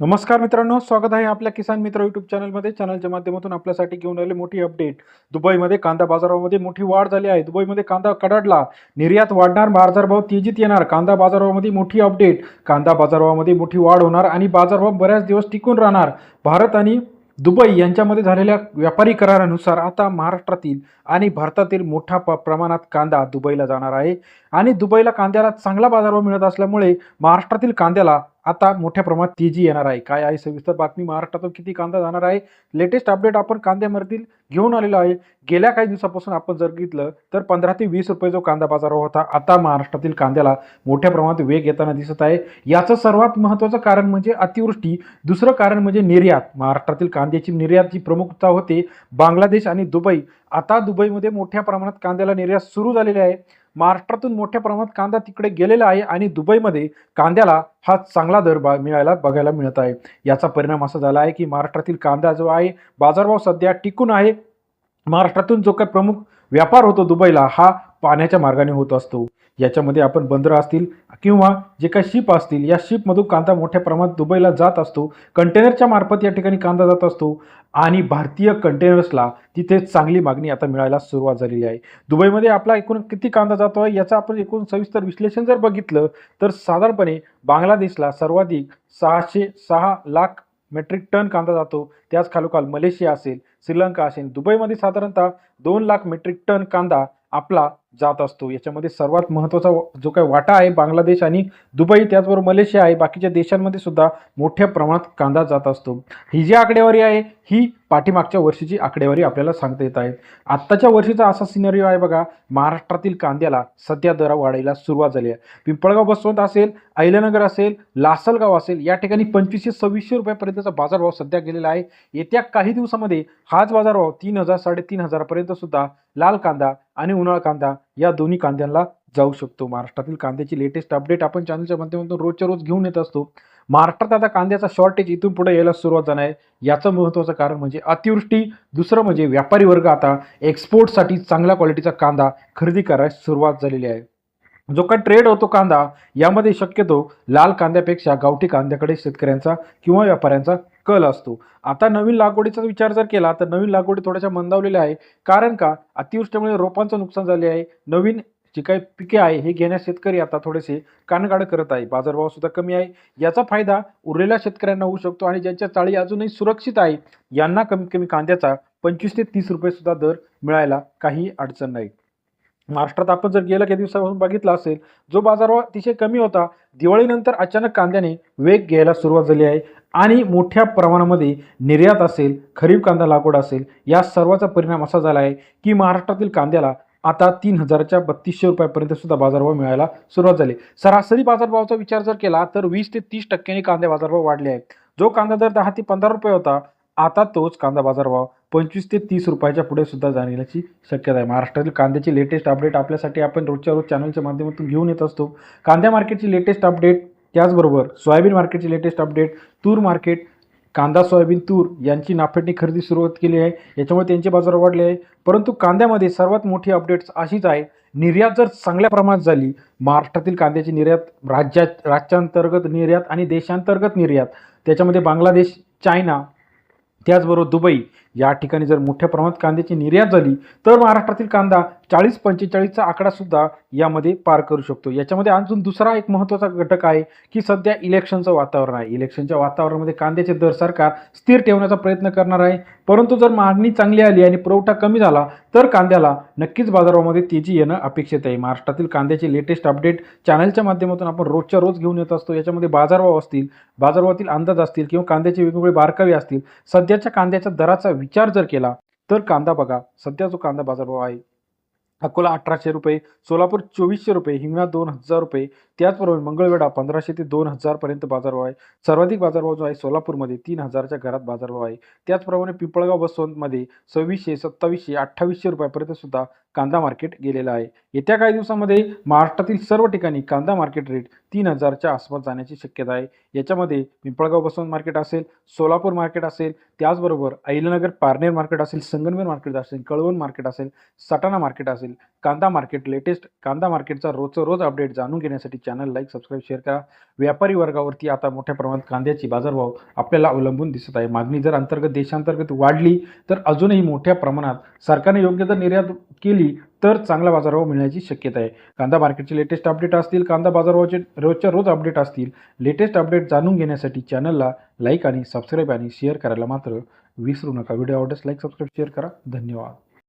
नमस्कार मित्रांनो स्वागत आहे आपल्या किसान मित्र युट्यूब चॅनलमध्ये चॅनलच्या माध्यमातून आपल्यासाठी घेऊन आले मोठी अपडेट दुबईमध्ये कांदा बाजारामध्ये मोठी वाढ झाली आहे. दुबईमध्ये कांदा कडाडला निर्यात वाढणार बाजारभाव तेजीत येणार. कांदा बाजारामध्ये मोठी अपडेट कांदा बाजारभावामध्ये मोठी वाढ होणार आणि बाजारभाव बऱ्याच दिवस टिकून राहणार. भारत आणि दुबई यांच्यामध्ये झालेल्या व्यापारी करारानुसार आता महाराष्ट्रातील आणि भारतातील मोठ्या प प्रमाणात कांदा दुबईला जाणार आहे. आणि दुबईला कांद्याला चांगला बाजारभाव मिळत असल्यामुळे महाराष्ट्रातील कांद्याला आता मोठ्या प्रमाणात तेजी येणार आहे. काय आहे? सविस्तर बातमी महाराष्ट्रातून किती कांदा जाणार आहे? लेटेस्ट अपडेट आपण कांद्यामधील घेऊन आलेलो आहे. गेल्या काही दिवसापासून आपण जर घेतलं तर पंधरा ते वीस रुपये जो कांदा बाजार होता आता महाराष्ट्रातील कांद्याला मोठ्या प्रमाणात वेग येताना दिसत आहे. याचं सर्वात महत्त्वाचं कारण म्हणजे अतिवृष्टी. दुसरं कारण म्हणजे निर्यात. महाराष्ट्रातील कांद्याची निर्यात जी प्रमुखता होते बांगलादेश आणि दुबई. आता दुबईमध्ये मोठ्या प्रमाणात कांद्याला निर्यात सुरू झालेली आहे. महाराष्ट्रातून मोठ्या प्रमाणात कांदा तिकडे गेलेला आहे आणि दुबईमध्ये कांद्याला हा चांगला दर बा मिळायला बघायला मिळत आहे. याचा परिणाम असा झाला आहे की महाराष्ट्रातील कांदा जो आहे बाजारभाव सध्या टिकून आहे. महाराष्ट्रातून जो काही प्रमुख व्यापार होतो दुबईला हा पाण्याच्या मार्गाने होत असतो. याच्यामध्ये आपण बंदरं असतील किंवा जे काही शिप असतील या शिपमधून कांदा मोठ्या प्रमाणात दुबईला जात असतो. कंटेनरच्या मार्फत या ठिकाणी कांदा जात असतो आणि भारतीय कंटेनर्सला तिथे चांगली मागणी आता मिळायला सुरुवात झालेली आहे. दुबईमध्ये आपला एकूण किती कांदा जातो आहे याचं आपण एकूण सविस्तर विश्लेषण जर बघितलं तर साधारणपणे बांगलादेशला सर्वाधिक सहाशे सहा लाख मेट्रिक टन कांदा जातो. त्याच खालोखाल मलेशिया असेल श्रीलंका असेल दुबईमध्ये साधारणतः दोन लाख मेट्रिक टन कांदा आपला जात असतो. याच्यामध्ये सर्वात महत्त्वाचा जो काही वाटा आहे बांगलादेश आणि दुबई त्याचबरोबर मलेशिया आहे. बाकीच्या देशांमध्ये सुद्धा मोठ्या प्रमाणात कांदा जात असतो. ही जी आकडेवारी आहे ही पाठीमागच्या वर्षीची आकडेवारी आपल्याला सांगता येत आहे. आत्ताच्या वर्षीचा असा सिनेरिओ आहे बघा महाराष्ट्रातील कांद्याला सध्या दरा वाढायला सुरुवात झाली आहे. पिंपळगाव बसवंत असेल अहिल्यानगर असेल लासलगाव असेल या ठिकाणी पंचवीसशे सव्वीसशे रुपयापर्यंतचा बाजारभाव सध्या गेलेला आहे. येत्या काही दिवसामध्ये हाच बाजारभाव तीन हजार साडेतीन हजारापर्यंत सुद्धा लाल कांदा आणि उन्हाळ कांदा या दोन्ही कांद्यांना जाऊ शकतो. महाराष्ट्रातील कांद्याची लेटेस्ट अपडेट आपण चॅनलच्या माध्यमातून रोजच्या रोज घेऊन येत असतो. महाराष्ट्रात आता कांद्याचा शॉर्टेज इथून पुढे यायला सुरुवात झाला आहे याचं महत्त्वाचं कारण म्हणजे अतिवृष्टी. दुसरं म्हणजे व्यापारी वर्ग आता एक्सपोर्टसाठी चांगल्या क्वालिटीचा कांदा खरेदी करायला सुरुवात झालेली आहे. जो काय ट्रेड होतो कांदा यामध्ये शक्यतो लाल कांद्यापेक्षा गावठी कांद्याकडे शेतकऱ्यांचा किंवा व्यापाऱ्यांचा कल असतो. आता नवीन लागवडीचा विचार जर केला तर नवीन लागवडी थोड्याशा मंदावलेल्या आहे. कारण का? अतिवृष्टीमुळे रोपांचं नुकसान झाले आहे. नवीन जी काही पिके आहे हे घेण्यास शेतकरी आता थोडेसे कानगाड करत आहे. बाजारभाव सुद्धा कमी आहे. याचा फायदा उरलेल्या शेतकऱ्यांना होऊ शकतो आणि ज्यांच्या चाळी अजूनही सुरक्षित आहे यांना कमीत कमी कांद्याचा पंचवीस ते तीस रुपये सुद्धा दर मिळायला काही अडचण नाही. महाराष्ट्रात आपण जर गेल्या काही दिवसापासून बघितलं असेल जो बाजारभाव अतिशय कमी होता दिवाळीनंतर अचानक कांद्याने वेग घ्यायला सुरुवात झाली आहे आणि मोठ्या प्रमाणामध्ये निर्यात असेल खरीप कांदा लागवड असेल या सर्वाचा परिणाम असा झाला आहे की महाराष्ट्रातील कांद्याला आता तीन हजारच्या बत्तीसशे रुपयापर्यंत सुद्धा बाजारभाव मिळायला सुरुवात झाली. सरासरी बाजारभावाचा विचार जर केला तर वीस ते तीस टक्क्यांनी कांदे बाजारभाव वाढले आहेत. जो कांदा दर दहा ते पंधरा रुपये होता आता तोच कांदा बाजारभाव पंचवीस ते तीस रुपयाच्या पुढे सुद्धा जाण्याची शक्यता आहे. महाराष्ट्रातील कांद्याची लेटेस्ट अपडेट आपल्यासाठी आपण रोजच्या रोज चॅनलच्या माध्यमातून घेऊन येत असतो. कांद्या मार्केटची लेटेस्ट अपडेट त्याचबरोबर सोयाबीन मार्केटची लेटेस्ट अपडेट तूर मार्केट कांदा सोयाबीन तूर यांची नाफेडणी खरेदी सुरुवात केली आहे. याच्यामुळे त्यांचे बाजार वाढले आहे. परंतु कांद्यामध्ये सर्वात मोठी अपडेट्स अशीच आहे. निर्यात जर चांगल्या प्रमाणात झाली महाराष्ट्रातील कांद्याची निर्यात राज्यात राज्यांतर्गत निर्यात आणि देशांतर्गत निर्यात त्याच्यामध्ये बांगलादेश चायना त्याचबरोबर दुबई या ठिकाणी जर मोठ्या प्रमाणात कांद्याची निर्यात झाली तर महाराष्ट्रातील कांदा चाळीस पंचेचाळीसचा आकडासुद्धा यामध्ये पार करू शकतो. याच्यामध्ये अजून दुसरा एक महत्त्वाचा घटक आहे की सध्या इलेक्शनचं वातावरण आहे. इलेक्शनच्या वातावरणामध्ये कांद्याचे दर सरकार स्थिर ठेवण्याचा प्रयत्न करणार आहे. परंतु जर मागणी चांगली आली आणि पुरवठा कमी झाला तर कांद्याला नक्कीच बाजारामध्ये तेजी येणं अपेक्षित आहे. महाराष्ट्रातील कांद्याचे लेटेस्ट अपडेट चॅनलच्या माध्यमातून आपण रोजच्या रोज घेऊन येत असतो. याच्यामध्ये बाजारभाव असतील बाजारभावातील अंदाज असतील किंवा कांद्याचे वेगवेगळे बारकावे असतील सध्याच्या कांद्याच्या दराचा विचार जर केला तर कांदा बघा सध्या जो कांदा बाजारभाव आहे अकोला अठराशे रुपये सोलापूर चोवीसशे रुपये हिंगणा दोन हजार रुपये त्याचबरोबर मंगळवेढा पंधराशे ते दोन हजारपर्यंत बाजारभाव आहे. सर्वाधिक बाजारभाव जो आहे सोलापूरमध्ये तीन हजारच्या घरात बाजारभाव आहे. त्याचप्रमाणे पिंपळगाव बसवंतमध्ये सव्वीसशे सत्तावीसशे अठ्ठावीसशे रुपयापर्यंत सुद्धा कांदा मार्केट गेलेला आहे. येत्या काही दिवसामध्ये महाराष्ट्रातील सर्व ठिकाणी कांदा मार्केट रेट तीन हजारच्या आसपास जाण्याची शक्यता आहे. याच्यामध्ये पिंपळगाव बसवंत मार्केट असेल सोलापूर मार्केट असेल त्याचबरोबर अहिलनगर पारनेर मार्केट असेल संगनमेर मार्केट असेल कळवण मार्केट असेल सटाणा मार्केट असेल. कांदा मार्केट लेटेस्ट कांदा मार्केटचा रोजचं रोज अपडेट जाणून घेण्यासाठी चॅनल लाईक सबस्क्राईब शेअर करा. व्यापारी वर्गावरती आता मोठ्या प्रमाणात कांद्याची बाजारभाव आपल्याला अवलंबून दिसत आहे. मागणी जर अंतर्गत देशांतर्गत वाढली तर अजूनही मोठ्या प्रमाणात सरकारने योग्य जर निर्यात केली केली तर चांगला बाजारभाव मिळण्याची शक्यता आहे. कांदा मार्केटचे लेटेस्ट अपडेट असतील कांदा बाजारभावाचे रोजच्या रोज अपडेट असतील लेटेस्ट अपडेट जाणून घेण्यासाठी चॅनलला लाईक आणि सबस्क्राईब आणि शेअर करायला मात्र विसरू नका. व्हिडिओ आवडल्यास लाईक सबस्क्राईब शेअर करा. धन्यवाद.